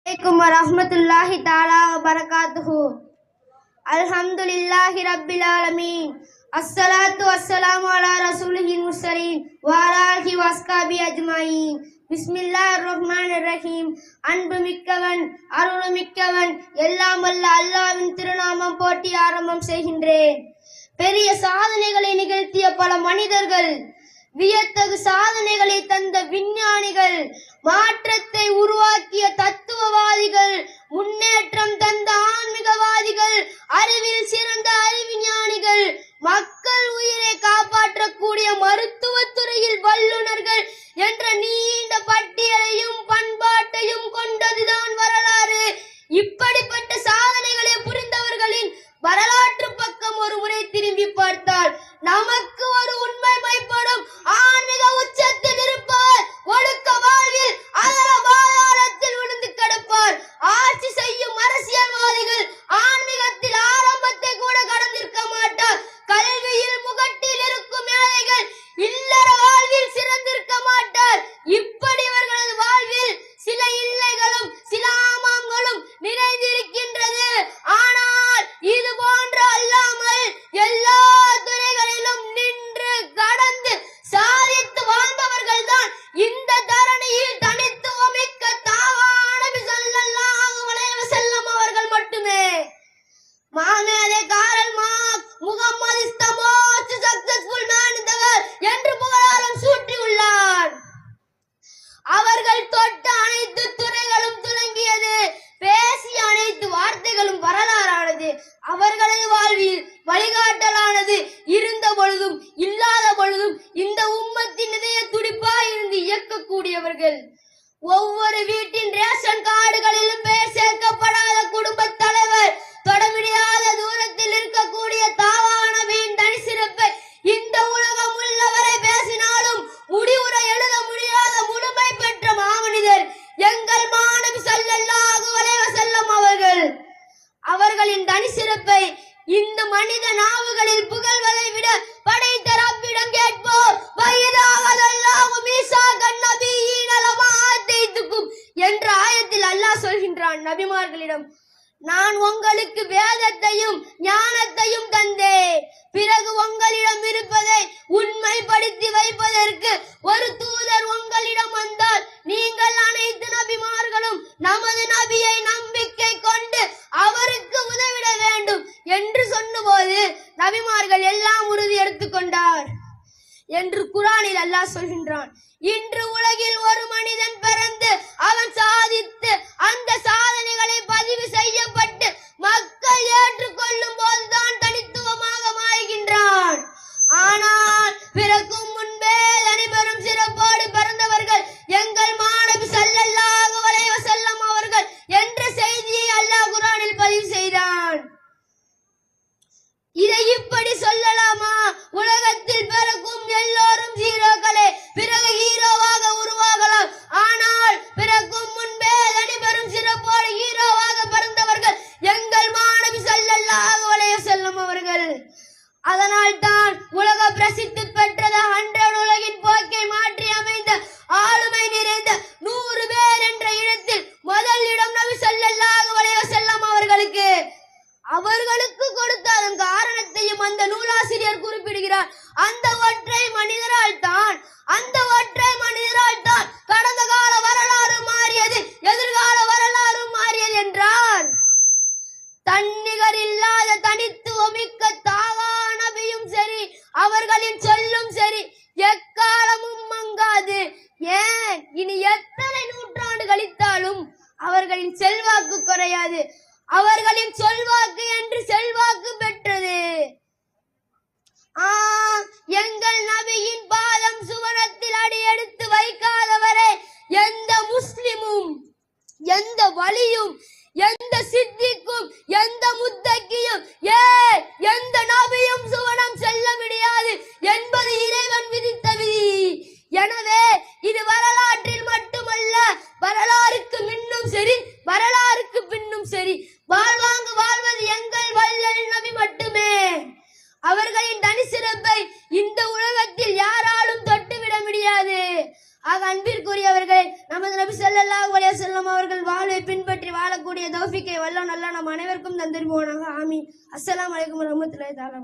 عليكم ورحمة الله تعالى وبركاته الحمد لله رب العالمين الصلاة والسلام على رسوله المرسلين وعلى آله وأصحابه أجمعين بسم الله الرحمن الرحيم அன்பு மிக்கவன் அருள் மிக்கவன் எல்லாம் வல்ல அல்லாவின் திருநாமம் போட்டி ஆரம்பம் செய்கின்றேன் பெரிய சாதனைகளை நிகழ்த்திய பல மனிதர்கள் வியத்தகு சாதனைகளை தந்த விஞ்ஞானிகள் மாற்றத்தை உருவாக்கிய இயக்கக்கூடியவர்கள் ஒவ்வொரு வீட்டின் ரேஷன் கார்டுகளிலும் பெயர் சேர்க்கப்படாத குடும்ப தலைவர் தொட முடியாத தூரத்தில் இருக்கக்கூடிய தாவான நபியின் தனி சிறப்பை இந்த உலகம் உள்ளவரை பேசினாலும் முடிவுரை எழுத முடியாத முழுமை பெற்ற மாமனிதர் எங்கள் மாணவி ஸல்லல்லாஹு அலைஹி வஸல்லம் அவர்கள். அவர்களின் தனி சிறப்பை இந்த மனித நாவுகளில் புகழ்வதை விட படைத்த ரப்பிடம் கேட்போர் வயதாகதல்லாஹு நபிமார்களிடம் நான் உங்களுக்கு வேதத்தையும் ஞானத்தையும் தந்தேன். பிறகு உங்களிடம் இருப்பதை உண்மைப்படுத்தி வைப்பதற்கு ஒரு தூதர் உங்களிடம் வந்தால் நீங்கள் அனைத்து நபிமார்களும் நமது நபியை நம்பிக்கை கொண்டு அவருக்கு உதவிட வேண்டும் என்று சொன்னபோது நபிமார்கள் எல்லாம் உறுதி எடுத்துக்கொண்டார் என்று குரானில் அல்லாஹ் சொல்கின்றான். இன்று உலகில் ஒரு மனிதன் பிறந்து அவன் சாதித்து அந்த சாதி அதனால் தான் உலக பிரசித்தி பெற்றது ஹண்ட்ரட் உலகின் போக்கை மாற்றி அமைந்த ஆளுமை நிறைந்த நூறு பேர் என்ற இடத்தில் முதல் இடம் நபி ஸல்லல்லாஹு அலைஹி வஸல்லம் அவர்களுக்கு. அவர்களுக்கு கொடுத்த அதன் காரணத்தையும் அந்த நூலாசிரியர் குறிப்பிடுகிறார். அந்த ஒற்றை மனிதரால் தான் அந்த ஒற்றை மனிதரால் தான் கடந்த கால வரலாறு மாறியது எதிர்கால வரலாறு மாறியது என்றார். தன்னை சரி எக்காலமும் மங்காது. ஏன்? இனி எத்தனை நூற்றாண்டு கழித்தாலும் அவர்களின் செல்வாக்கு குறையாது. அவர்களின் சொல்வாக்கு என்று செல்வாக்கு பெற்றது. ஆ எங்கள் நபியின் பாதம் சுவனத்தில் அடியெடுத்து வைக்காதவரை எந்த முஸ்லிமும் எந்த வலியும் எந்த சித்தி அவர்களின் தனி சிறப்பை இந்த உலகத்தில் யாராலும் தொட்டுவிட முடியாது. ஆக அன்பிற்குரியவர்களே நமது நபி ஸல்லல்லாஹு அலைஹி வஸல்லம் அவர்கள் வாழ்வை பின்பற்றி வாழக்கூடிய தௌஃபிக்கை வல்ல நல்லா நம் அனைவருக்கும் தந்திருப்போனாக ஆமீன். அஸ்ஸலாமு அலைக்கும் வரஹ்மத்துல்லாஹி தஆலா.